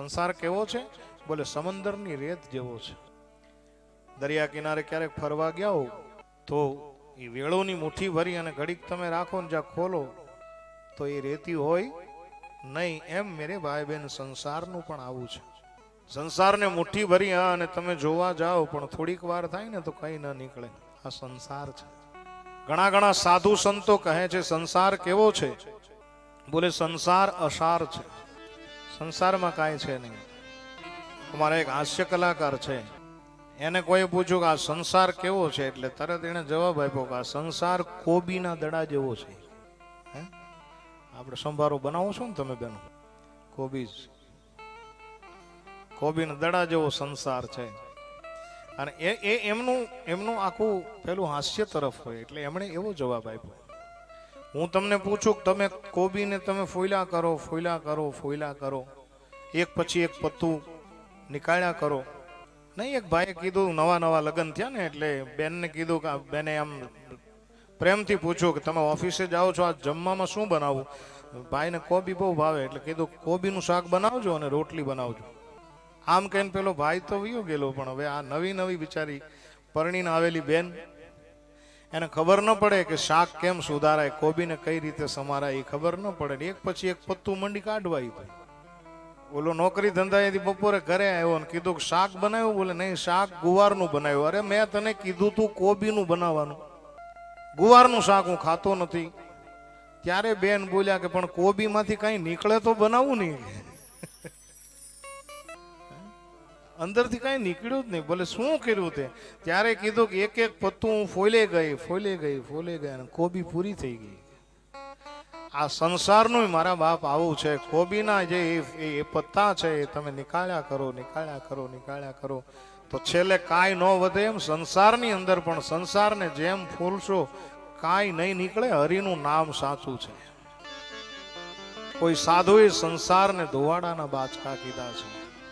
સંસાર કેવો છે? બોલે, સમંદરની રેત જેવો છે. દરિયા કિનારે ક્યારેક ફરવા ગયા હો તો એ વેળોની મુઠ્ઠી ભરી અને ઘડીક તમે રાખો ને જ્યાં ખોલો, તો એ રેતી હોય નહીં એમ મેરે ભાઈ બહેન સંસારનું પણ આવું છે. સંસારને મુઠ્ઠી ભરી, હા, અને તમે જોવા જાઓ, પણ થોડીક વાર થાય ને તો કઈ ન નીકળે. આ સંસાર છે. ઘણા ઘણા સાધુ સંતો કહે છે, સંસાર કેવો છે? બોલે, સંસાર અસાર છે. સંસારમાં કાંઈ છે નહીં. અમારા એક હાસ્ય કલાકાર છે. એને કોઈ પૂછ્યું કે આ સંસાર કેવો છે? એટલે તરત એને જવાબ આપ્યો કે આ સંસાર કોબીના દડા જેવો છે. હે? આપણે સંભારો બનાવો છો ને તમે બેનો? કોબીજ કોબીના દડા જેવો સંસાર છે. અને એ એમનું એમનું આખું પેલું હાસ્ય તરફ હોય. એટલે એમણે એવો જવાબ આપ્યો. હું તમને પૂછું કે તમે કોબીને તમે ફોયલા કરો ફોયલા કરો ફોયલા કરો. એક પછી એક પત્તું નીકાળ્યા કરો. નહીં, એક ભાઈએ કીધું, નવા નવા લગ્ન થયા ને એટલે બેનને કીધું કે બેને આમ પ્રેમથી પૂછ્યું કે તમે ઓફિસે જાઓ છો આ જમવામાં શું બનાવવું ભાઈને કોબી બહુ ભાવે એટલે કીધું, કોબીનું શાક બનાવજો અને રોટલી બનાવજો. આમ કહીને પેલો ભાઈ તો વયો ગયેલો, પણ હવે આ નવી નવી બિચારી પરણીને આવેલી બેન એને ખબર ન પડે કે શાક કેમ સુધારાય, કોબીને કઈ રીતે સમારાય, એ ખબર ન પડે એક પછી એક પત્તું મંડી કાઢવા ભાઈ ઓલો નોકરી ધંધાએથી બપોરે ઘરે આવ્યો ને કીધું કે શાક બનાવ્યું? બોલે, નહીં, શાક ગુવારનું બનાવ્યું. અરે, મેં તને કીધું તું કોબીનું બનાવવાનું. ગુવારનું શાક હું ખાતો નથી. ત્યારે બેન બોલ્યા કે, પણ કોબીમાંથી કાંઈ નીકળે તો બનાવવું નહીં. અંદરથી કાંઈ નીકળ્યું જ નહીં. ભલે શું કર્યું તે? ત્યારે કીધું કે એક એક પત્તું ફોલે ગઈ ફોલે ગઈ ફોલે ગઈ અને કોબી પૂરી થઈ ગઈ. આ સંસારનું મારા બાપ આવું છે. કોબીના જે એ- એ પત્તા છે એ તમે નીકાળ્યા કરો નીકાળ્યા કરો નીકાળ્યા કરો. તો છેલ્લે કાંઈ ન વધે એમ સંસારની અંદર પણ સંસારને જેમ ફૂલશો, કાંઈ નહીં નીકળે, હરિનું નામ સાચું છે. કોઈ સાધુએ સંસારને ધોવાડાના બાચકા કીધા છે.